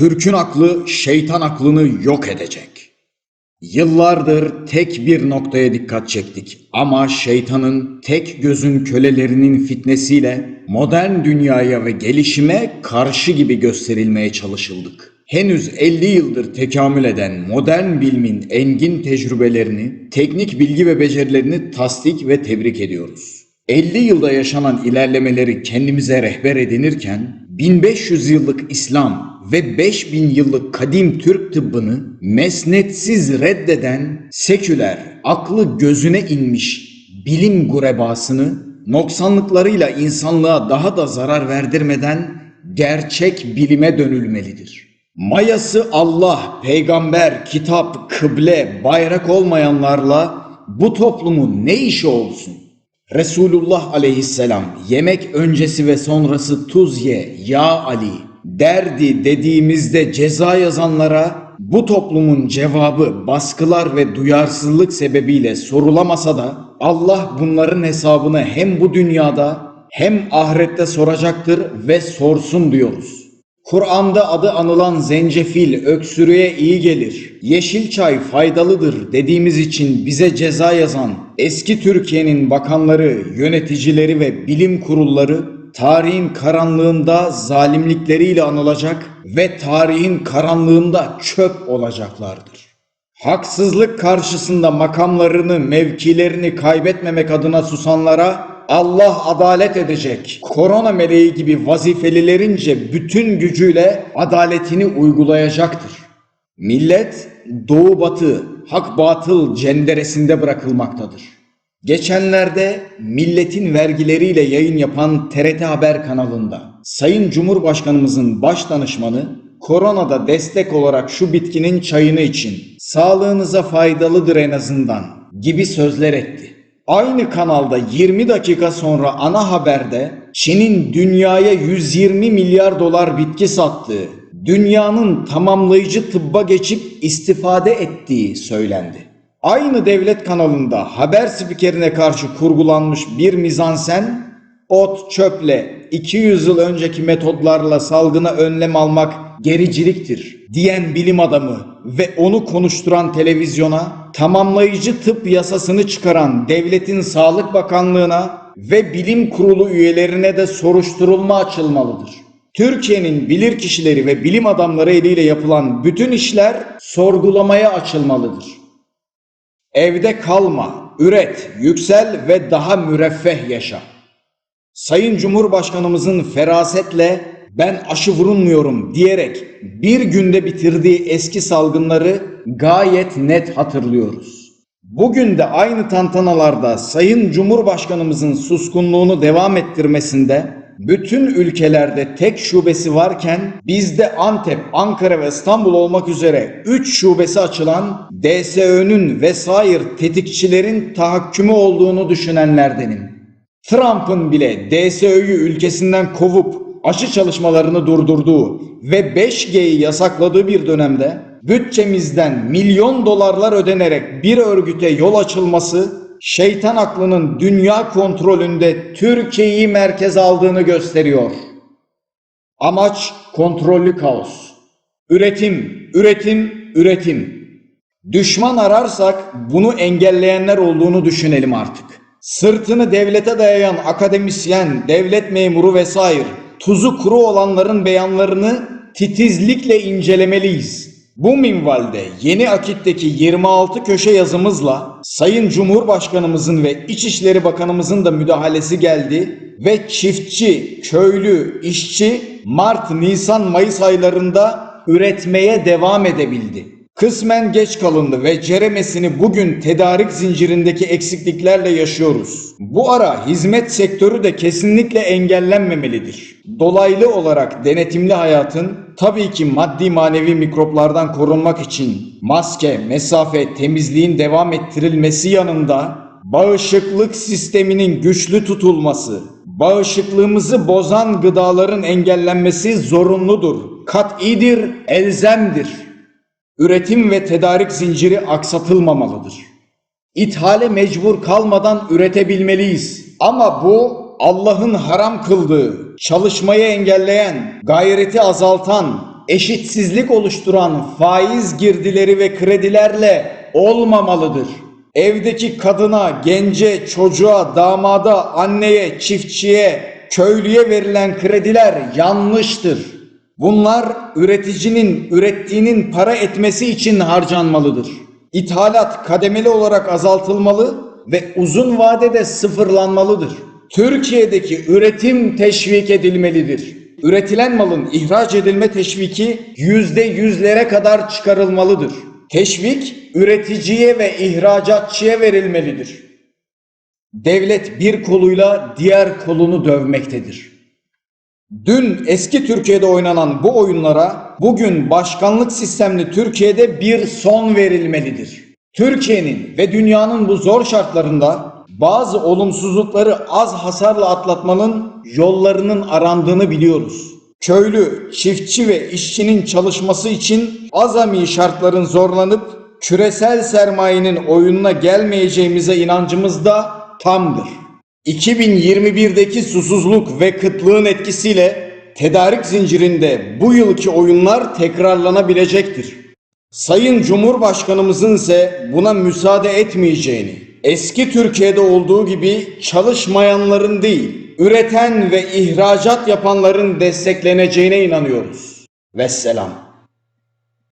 Türk'ün aklı şeytan aklını yok edecek. Yıllardır tek bir noktaya dikkat çektik ama şeytanın tek gözün kölelerinin fitnesiyle modern dünyaya ve gelişime karşı gibi gösterilmeye çalışıldık. Henüz 50 yıldır tekamül eden modern bilimin engin tecrübelerini, teknik bilgi ve becerilerini tasdik ve tebrik ediyoruz. 50 yılda yaşanan ilerlemeleri kendimize rehber edinirken 1500 yıllık İslam ve 5000 yıllık kadim Türk tıbbını mesnetsiz reddeden seküler, aklı gözüne inmiş bilim gurebasını noksanlıklarıyla insanlığa daha da zarar verdirmeden gerçek bilime dönülmelidir. Mayası Allah, peygamber, kitap, kıble, bayrak olmayanlarla bu toplumun ne işi olsun? Resulullah aleyhisselam yemek öncesi ve sonrası tuz ye ya Ali derdi dediğimizde ceza yazanlara bu toplumun cevabı baskılar ve duyarsızlık sebebiyle sorulamasa da Allah bunların hesabını hem bu dünyada hem ahirette soracaktır ve sorsun diyoruz. Kur'an'da adı anılan zencefil öksürüğe iyi gelir, yeşil çay faydalıdır dediğimiz için bize ceza yazan eski Türkiye'nin bakanları, yöneticileri ve bilim kurulları tarihin karanlığında zalimlikleriyle anılacak ve tarihin karanlığında çöp olacaklardır. Haksızlık karşısında makamlarını, mevkilerini kaybetmemek adına susanlara Allah adalet edecek. Korona meleği gibi vazifelilerince bütün gücüyle adaletini uygulayacaktır. Millet doğu batı, hak batıl cenderesinde bırakılmaktadır. Geçenlerde milletin vergileriyle yayın yapan TRT Haber kanalında Sayın Cumhurbaşkanımızın baş danışmanı koronada destek olarak şu bitkinin çayını için sağlığınıza faydalıdır en azından gibi sözler etti. Aynı kanalda 20 dakika sonra ana haberde Çin'in dünyaya 120 milyar dolar bitki sattığı, dünyanın tamamlayıcı tıbba geçip istifade ettiği söylendi. Aynı devlet kanalında haber spikerine karşı kurgulanmış bir mizansen, ot çöple 200 yıl önceki metodlarla salgına önlem almak gericiliktir diyen bilim adamı ve onu konuşturan televizyona tamamlayıcı tıp yasasını çıkaran devletin Sağlık Bakanlığına ve bilim kurulu üyelerine de soruşturulma açılmalıdır. Türkiye'nin bilirkişileri ve bilim adamları eliyle yapılan bütün işler sorgulamaya açılmalıdır. Evde kalma, üret, yüksel ve daha müreffeh yaşa. Sayın Cumhurbaşkanımızın ferasetle ben aşı vurulmuyorum diyerek bir günde bitirdiği eski salgınları gayet net hatırlıyoruz. Bugün de aynı tantanalarda Sayın Cumhurbaşkanımızın suskunluğunu devam ettirmesinde bütün ülkelerde tek şubesi varken bizde Antep, Ankara ve İstanbul olmak üzere 3 şubesi açılan DSÖ'nün vesaire tetikçilerin tahakkümü olduğunu düşünenlerdenim. Trump'ın bile DSÖ'yü ülkesinden kovup aşı çalışmalarını durdurduğu ve 5G'yi yasakladığı bir dönemde bütçemizden milyon dolarlar ödenerek bir örgüte yol açılması şeytan aklının dünya kontrolünde Türkiye'yi merkez aldığını gösteriyor. Amaç kontrollü kaos. Üretim, üretim, üretim. Düşman ararsak bunu engelleyenler olduğunu düşünelim artık. Sırtını devlete dayayan akademisyen, devlet memuru vesaire tuzu kuru olanların beyanlarını titizlikle incelemeliyiz. Bu minvalde yeni akitteki 26 köşe yazımızla Sayın Cumhurbaşkanımızın ve İçişleri Bakanımızın da müdahalesi geldi ve çiftçi, köylü, işçi Mart, Nisan, Mayıs aylarında üretmeye devam edebildi. Kısmen geç kalındı ve ceremesini bugün tedarik zincirindeki eksikliklerle yaşıyoruz. Bu ara hizmet sektörü de kesinlikle engellenmemelidir. Dolaylı olarak denetimli hayatın tabii ki maddi manevi mikroplardan korunmak için maske, mesafe, temizliğin devam ettirilmesi yanında bağışıklık sisteminin güçlü tutulması, bağışıklığımızı bozan gıdaların engellenmesi zorunludur. Kat'idir, elzemdir. Üretim ve tedarik zinciri aksatılmamalıdır. İthale mecbur kalmadan üretebilmeliyiz. Ama bu Allah'ın haram kıldığı, çalışmayı engelleyen, gayreti azaltan, eşitsizlik oluşturan faiz girdileri ve kredilerle olmamalıdır. Evdeki kadına, gence, çocuğa, damada, anneye, çiftçiye, köylüye verilen krediler yanlıştır. Bunlar üreticinin ürettiğinin para etmesi için harcanmalıdır. İthalat kademeli olarak azaltılmalı ve uzun vadede sıfırlanmalıdır. Türkiye'deki üretim teşvik edilmelidir. Üretilen malın ihraç edilme teşviki yüzde yüzlere kadar çıkarılmalıdır. Teşvik üreticiye ve ihracatçıya verilmelidir. Devlet bir koluyla diğer kolunu dövmektedir. Dün eski Türkiye'de oynanan bu oyunlara bugün başkanlık sistemli Türkiye'de bir son verilmelidir. Türkiye'nin ve dünyanın bu zor şartlarında bazı olumsuzlukları az hasarla atlatmanın yollarının arandığını biliyoruz. Köylü, çiftçi ve işçinin çalışması için azami şartların zorlanıp küresel sermayenin oyununa gelmeyeceğimize inancımız da tamdır. 2021'deki susuzluk ve kıtlığın etkisiyle tedarik zincirinde bu yılki oyunlar tekrarlanabilecektir. Sayın Cumhurbaşkanımızın ise buna müsaade etmeyeceğini, eski Türkiye'de olduğu gibi çalışmayanların değil, üreten ve ihracat yapanların destekleneceğine inanıyoruz. Vesselam.